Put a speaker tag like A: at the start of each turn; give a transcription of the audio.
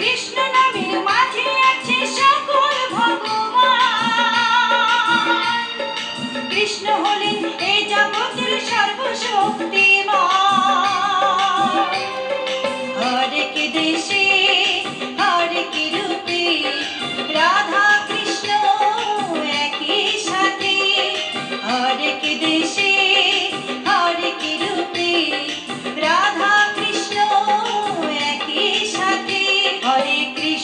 A: কৃষ্ণ নামের মাঝে আছে সকল ভগবান। কৃষ্ণ হলেন এই জগতের সর্বশক্তিমান। হরেক দেশে হরেক রূপে, রাধা কৃষ্ণ একই সাথে। হরেক দেশে